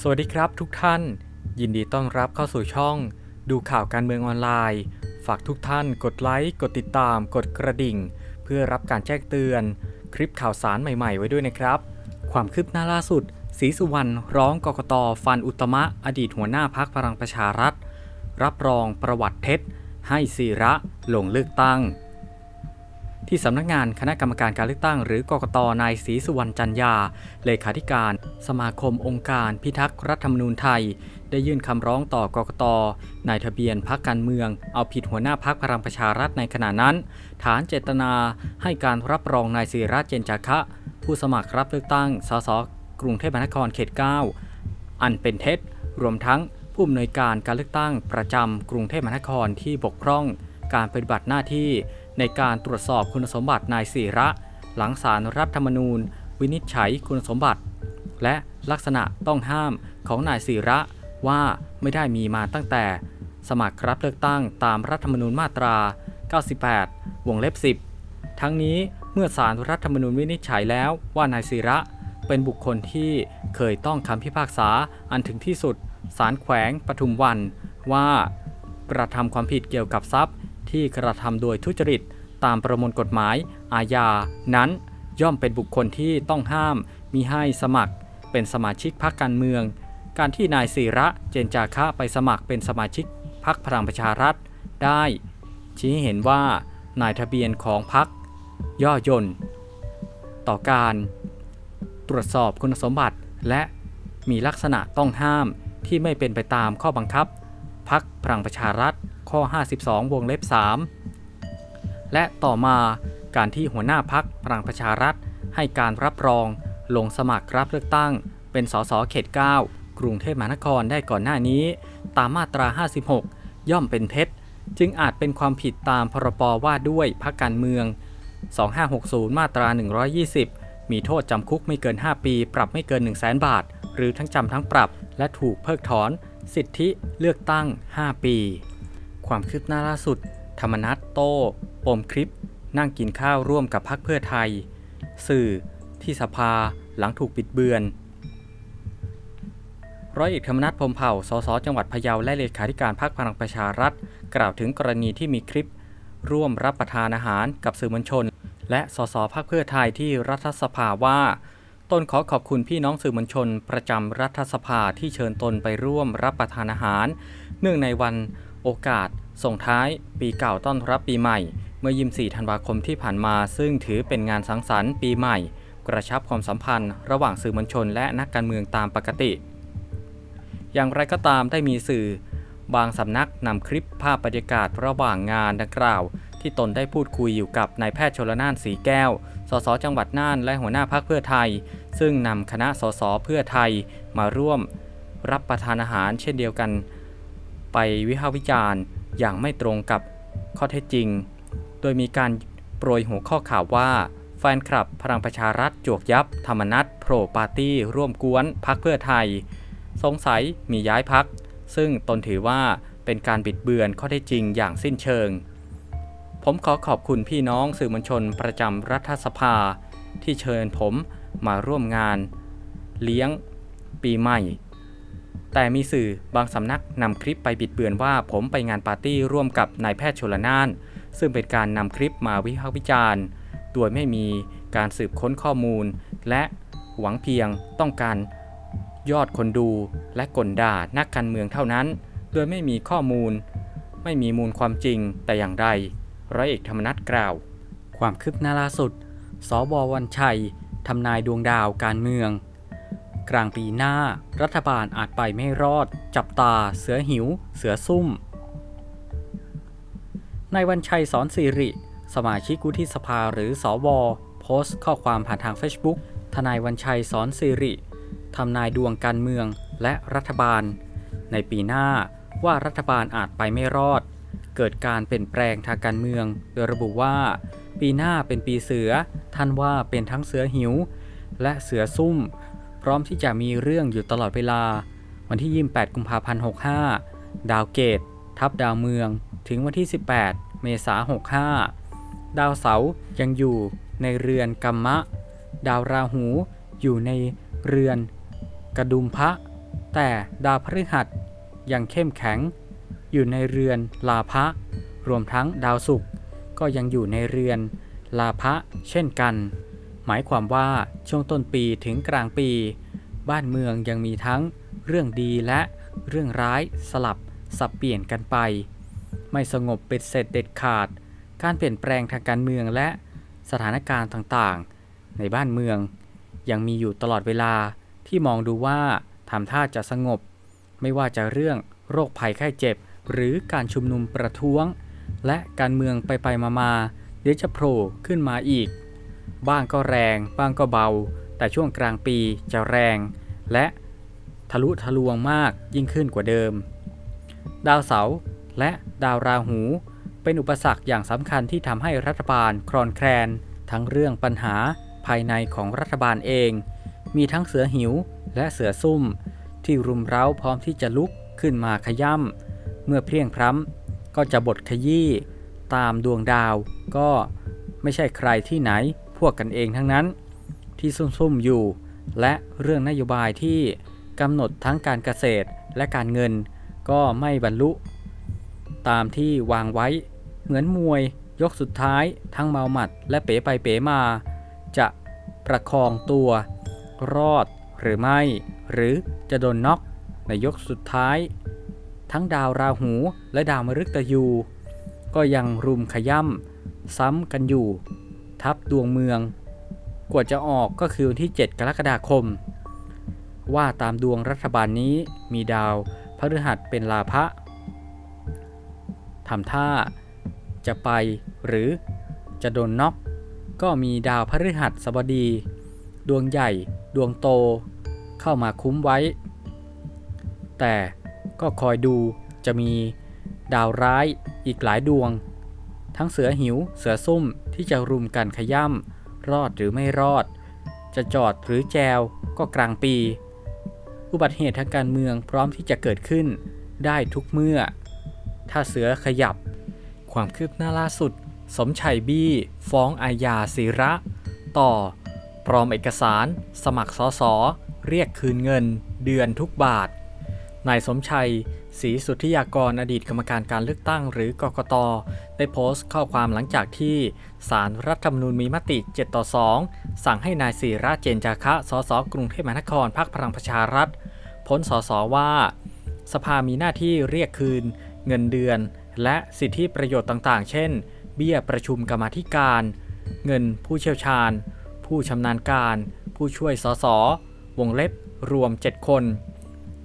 สวัสดีครับทุกท่าน ยินดีต้อนรับเข้าสู่ช่อง ดูข่าวการเมืองออนไลน์ ฝากทุกท่านกดไลค์ กดติดตาม กดกระดิ่ง เพื่อรับการแจ้งเตือน คลิปข่าวสารใหม่ๆ ไว้ด้วยนะครับ ความคืบหน้าล่าสุดศรีสุวรรณร้องกกตฟันอุตมะ อดีตหัวหน้าพักพลังประชารัฐ รับรองประวัติเท็จ ให้ศิระลงเลือกตั้ง ที่สำนักงานคณะกรรมการการเลือกตั้ง หรือกกตนายศรีสุวรรณจันยา เลขาธิการ สมาคมองค์การพิทักษ์รัฐธรรมนูญไทย ได้ยื่นคำร้องต่อกกตนายทะเบียนพักการเมือง เอาผิดหัวหน้าพักพลังประชารัฐในขณะนั้น ฐานเจตนาให้การรับรองนายศิระเจนจาคะ ผู้สมัครรับเลือกตั้งสสกรุงเทพมหานครเขต 9 อันเป็นเท็จ รวมทั้งผู้อำนวยการการเลือกตั้งประจำกรุงเทพมหานครที่บกพร่องการปฏิบัติหน้าที่ ในการตรวจสอบคุณสมบัตินายศิระ หลังสารรัฐธรรมนูญ วินิจฉัยคุณสมบัติ และลักษณะต้องห้ามของนายศิระว่าไม่ได้มีมาตั้งแต่ สมัครรับเลือกตั้งตามรัฐธรรมนูญมาตรา 98 วงเล็บ 10 ทั้งนี้เมื่อสารรัฐธรรมนูญวินิจฉัยแล้วว่านายศิระเป็นบุคคลที่เคยต้องคำพิพากษาอันถึงที่สุดศาลแขวงปทุมวัน ว่ากระทำความผิดเกี่ยวกับทรัพย์ ที่กระทำโดยทุจริต ตามประมวลกฎหมายอาญานั้น ย่อมเป็นบุคคลที่ต้องห้ามมิให้สมัคร เป็นสมาชิกพรรคการเมือง การที่นายศิระเจนจาคะไปสมัครเป็นสมาชิกพรรคพลังประชารัฐได้ ชี้เห็นว่านายทะเบียนของพรรคย่อยนต่อการตรวจสอบคุณสมบัติและมีลักษณะต้องห้ามที่ไม่เป็นไปตามข้อบังคับพักพลังประชารัฐ ข้อ 52 วงเล็บ 3 และต่อมาการที่หัวหน้าพักพลังประชารัฐ ให้การรับรองลงสมัครรับเลือกตั้ง เป็นสสเขต 9 กรุงเทพมหานครได้ก่อนหน้านี้ ตามมาตรา 56 ย่อมเป็นเท็จ จึงอาจเป็นความผิดตามพรบว่าด้วยพักการเมือง 2560 มาตรา 120 มีโทษจำคุกไม่เกิน 5 ปี ปรับไม่เกิน 1 0 0 0 0แบาท หรือทั้งจำทั้งปรับ และถูกเพิกถอน สิทธิเลือกตั้ง 5 ปี ความคืบหน้าล่าสุด ธรรมนัตโต้ปมคลิป นั่งกินข้าวร่วมกับพรรคเพื่อไทย สื่อที่สภาหลังถูกปิดเบือน ร้อยเอกธรรมนัฐพรมเผ่า สส จังหวัดพะเยา และเลขาธิการพรรคพลังประชารัฐ กล่าวถึงกรณีที่มีคลิป ร่วมรับประทานอาหารกับสื่อมวลชน และสสพรรคเพื่อไทยที่รัฐสภาว่า ตนขอขอบคุณพี่น้องสื่อมวลชน ประจำรัฐสภาที่เชิญตนไปร่วมรับประทานอาหาร เนื่องในวัน โอกาส ส่งท้าย ปีเก่าต้อนรับปีใหม่ เมื่อ 24 ธันวาคมที่ผ่านมา ซึ่งถือเป็นงานสังสรรค์ปีใหม่ กระชับความสัมพันธ์ ระหว่างสื่อมวลชนและนักการเมืองตามปกติ อย่างไรก็ตามได้มีสื่อ บางสำนักนำคลิปภาพบรรยากาศระหว่างงานดังกล่าว ที่ตนได้พูดคุยอยู่กับนายแพทย์ชลนานสีแก้ว สสจังหวัดน่านและหัวหน้าพรรคเพื่อไทย ซึ่งนำคณะสสเพื่อไทยมาร่วมรับประทานอาหารเช่นเดียวกัน ไปวิพากษ์วิจารณ์อย่างไม่ตรงกับข้อเท็จจริง โดยมีการโปรยหัวข้อข่าวว่า แฟนคลับพลังประชารัฐจวกยับ ธรรมนัตโผล่ปาร์ตี้ ร่วมกวนพักเพื่อไทย สงสัยมีย้ายพัก ซึ่งตนถือว่าเป็นการบิดเบือนข้อเท็จจริงอย่างสิ้นเชิง ผมขอขอบคุณพี่น้องสื่อมวลชนประจำรัฐสภา ที่เชิญผมมาร่วมงาน เลี้ยง ปีใหม่ แต่มีสื่อบางสำนักนำคลิปไปบิดเบือนว่าผมไปงานปาร์ตี้ร่วมกับนายแพทย์ชลนาน ซึ่งเป็นการนำคลิปมาวิพากษ์วิจารณ์ โดยไม่มีการสืบค้นข้อมูล และหวังเพียงต้องการยอดคนดูและกลด่านักการเมืองเท่านั้น โดยไม่มีข้อมูล ไม่มีมูลความจริงแต่อย่างใดร้อยเอกธรรมนัฐกล่าว ความคืบหน้าล่าสุดสววันชัยทำนายดวงดาวการเมือง กลางปีหน้า รัฐบาลอาจไปไม่รอด จับตา เสือหิว เสือซุ่มนายวันชัยสอนสิริ สมาชิกวุฒิสภาหรือสอวโพสต์ข้อความผ่านทาง Facebook ทนายวันชัยสอนสิริทำนายดวงการเมืองและรัฐบาล ในปีหน้าว่ารัฐบาลอาจไปไม่รอด เกิดการเปลี่ยนแปลงทางการเมือง โดยระบุว่า ปีหน้าเป็นปีเสือ ท่านว่าเป็นทั้งเสือหิว และเสือซุ่ม พร้อมที่จะมีเรื่องอยู่ตลอดเวลา วันที่ 28 กุมภาพันธ์ 65 ดาวเกต ทับดาวเมือง ถึงวันที่ 18 เมษายน65 ดาวเสาร์ยังอยู่ในเรือนกัมมะ ดาวราหูอยู่ในเรือนกระดุมพระ แต่ดาวพฤหัสยังเข้มแข็ง อยู่ในเรือนลาภะรวมทั้งดาวศุกร์ก็ยังอยู่ในเรือนลาภะเช่นกัน หมายความว่าช่วงต้นปีถึงกลางปี บ้านเมืองยังมีทั้งเรื่องดีและเรื่องร้ายสลับสับเปลี่ยนกันไป ไม่สงบเป็นเสร็จเด็ดขาด การเปลี่ยนแปลงทางการเมืองและสถานการณ์ต่างๆ ในบ้านเมือง ยังมีอยู่ตลอดเวลาที่มองดูว่าทำท่าจะสงบ ไม่ว่าจะเรื่องโรคภัยไข้เจ็บ หรือการชุมนุมประท้วง และการเมืองไปไปมามาๆเดี๋ยวจะโผล่ขึ้นมาอีก บ้างก็แรง บ้างก็เบา แต่ช่วงกลางปีจะแรง และทะลุทะลวงมากยิ่งขึ้นกว่าเดิม ดาวเสาร์และดาวราหู เป็นอุปสรรคอย่างสำคัญที่ทำให้รัฐบาลคลอนแคลน ทั้งเรื่องปัญหาภายในของรัฐบาลเอง มีทั้งเสือหิวและเสือซุ่ม ที่รุมเร้าพร้อมที่จะลุกขึ้นมาขย่ำเมื่อเพลียงพร้ำก็จะบดขยี้ ตามดวงดาวก็ไม่ใช่ใครที่ไหน วกกันเองทั้งนั้น ที่ซุ่มๆอยู่ และเรื่องนโยบายที่กำหนดทั้งการเกษตรและการเงินก็ไม่บรรลุ ตามที่วางไว้เหมือนมวยยกสุดท้ายทั้งเมาหมัดและเป๋ไปเป๋มา จะประคองตัว รอดหรือไม่ หรือจะโดนน็อกในยกสุดท้าย ทั้งดาวราหูและดาวมฤตยู ก็ยังรุมขย่ำซ้ำกันอยู่ ทับดวงเมือง กว่าจะออกก็คือวันที่ 7 กรกฎาคม ว่าตามดวงรัฐบาลนี้มีดาวพฤหัสเป็นลาภะทำท่าจะไปหรือจะโดนน็อกก็มีดาวพฤหัสบดี ดวงใหญ่ ดวงโต เข้ามาคุ้มไว้ แต่ก็คอยดูจะมีดาวร้ายอีกหลายดวง ทั้งเสือหิว เสือซุ่ม ที่จะรุมกันขย่ำรอดหรือไม่รอด จะจอดหรือแจวก็กลางปี อุบัติเหตุทางการเมืองพร้อมที่จะเกิดขึ้นได้ทุกเมื่อ ถ้าเสือขยับ ความคืบหน้าล่าสุด สมชัยบี้ ฟ้องอาญาศิระ ต่อ ปลอมเอกสาร สมัครสอสอเรียกคืนเงิน เดือนทุกบาท นายสมชัยศรีสุทธิยากรอดีตกรรมการการเลือกตั้งหรือกกต ได้โพสต์ข้อความหลังจากที่สารรัฐธรรมนูญมีมติ 7 ต่อ 2 สั่งให้นายศิระเจนจาคะ สสกรุงเทพมหานครพรรคพลังประชารัฐ พ้นสสว่า สภามีหน้าที่เรียกคืน เงินเดือน และสิทธิประโยชน์ต่างๆ เช่น เบี้ยประชุมกรรมธิการ เงินผู้เชี่ยวชาญ ผู้ชำนาญการ ผู้ช่วยสสวงเล็บรวม 7 คน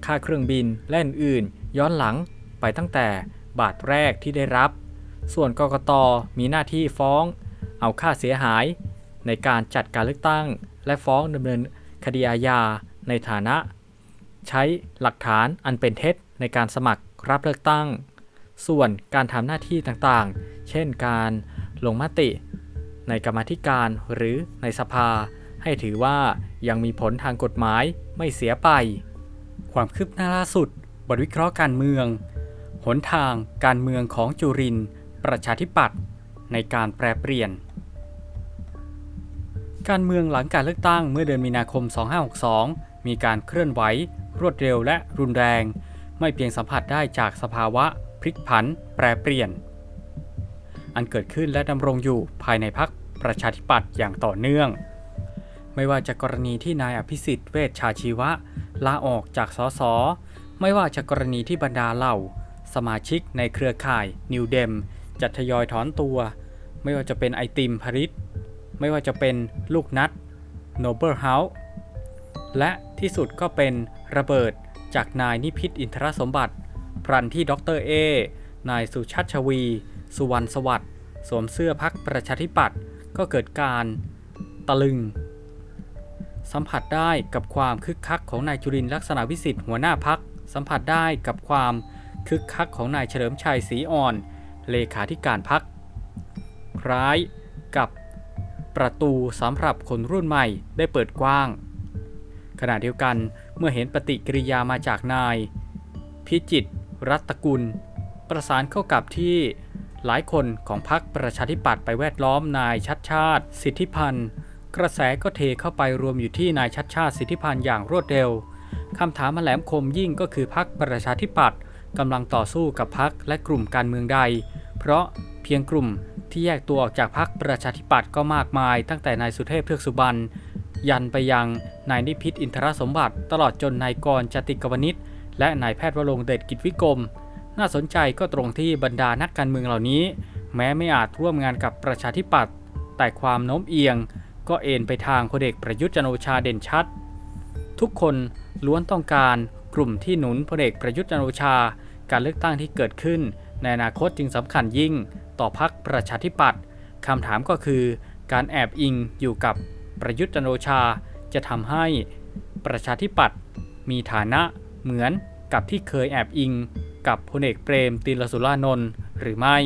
ค่าเครื่องบินและอื่นๆ ย้อนหลังไปตั้งแต่บาทแรกที่ได้รับ ส่วนกกตมีหน้าที่ฟ้อง เอาค่าเสียหาย ในการจัดการเลือกตั้ง และฟ้องดำเนินคดีอาญาในฐานะ ใช้หลักฐานอันเป็นเท็จในการสมัครรับเลือกตั้ง ส่วนการทำหน้าที่ต่างๆ เช่นการลงมติ ในกรรมธิการหรือในสภา ให้ถือว่ายังมีผลทางกฎหมายไม่เสียไป ความคืบหน้าล่าสุด บทวิเคราะห์การเมือง หนทางการเมืองของจุริน ประชาธิปัตย์ในการแปรเปลี่ยน การเมืองหลังการเลือกตั้งเมื่อเดือนมีนาคม 2562 มีการเคลื่อนไหว รวดเร็วและรุนแรง ไม่เพียงสัมผัสได้จากสภาวะพลิกผัน แปรเปลี่ยน อันเกิดขึ้นและดำรงอยู่ภายในพรรคประชาธิปัตย์อย่างต่อเนื่อง ไม่ว่าจะกรณีที่นายอภิสิทธิ์เวชชาชีวะ ลาออกจากสส ไม่ว่าจะกรณีที่บรรดาเหล่า สมาชิกในเครือข่ายนิวเดมจะทยอยถอนตัว ไม่ว่าจะเป็นไอติมพริตไม่ว่าจะเป็นลูกนัดโนเบิลเฮาส์และที่สุดก็เป็นระเบิดจากนายนิพิษอินทรสมบัติพรันที่ดรเอนายสุชัชวี สุวรรณสวัสดิ์สวมเสื้อพักประชาธิปัตย์ก็เกิดการ ตะลึง สัมผัสได้กับความคึกคักของนายจุรินลักษณะวิสิทธิ์หัวหน้าพัก สัมผัสได้กับความคึกคักของนายเฉลิมชัยศรีอ่อน เลขาธิการพักคล้ายกับประตูสำหรับคนรุ่นใหม่ได้เปิดกว้าง ขณะเดียวกันเมื่อเห็นปฏิกิริยามาจากนาย พิจิตรรัตกุล ประสานเข้ากับที่หลายคนของพรรคประชาธิปัตย์ไปแวดล้อมนายชัดชาติ สิทธิพันธ์ กระแสก็เทเข้าไปรวมอยู่ที่นายชัดชาติสิทธิพันธ์อย่างรวดเร็วคำถามแหลมคมยิ่งก็คือพักประชาธิปัตย์กำลังต่อสู้กับพักและกลุ่มการเมืองใด เพราะเพียงกลุ่มที่แยกตัวออกจากพักประชาธิปัตย์ก็มากมาย ตั้งแต่นายสุเทพเทือกสุบรรณยันไปยังนายนิพิษอินทรสมบัติ ตลอดจนนายกรจติกวนิชและนายแพทย์วรงเดชกิจวิกรม น่าสนใจก็ตรงที่บรรดานักการเมืองเหล่านี้ แม้ไม่อาจร่วมงานกับประชาธิปัตย์แต่ความโน้มเอียง ก็เอ็นไปทางพลเอกประยุทธ์จันโอชาเด่นชัด ทุกคนล้วนต้องการกลุ่มที่หนุนพลเอกประยุทธ์จันโอชา การเลือกตั้งที่เกิดขึ้น ในอนาคตจึงสำคัญยิ่ง ต่อพรรคประชาธิปัตย์คำถามก็คือ การแอบอิงอยู่กับประยุทธ์จันโอชา จะทำให้ประชาธิปัตย์มีฐานะเหมือนกับที่เคยแอบอิง กับพลเอกเปรมติลสุรานนท์หรือไม่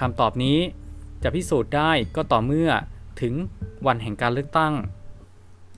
คำตอบนี้จะพิสูจน์ได้ก็ต่อเมื่อ ถึงวันแห่งการเลือกตั้ง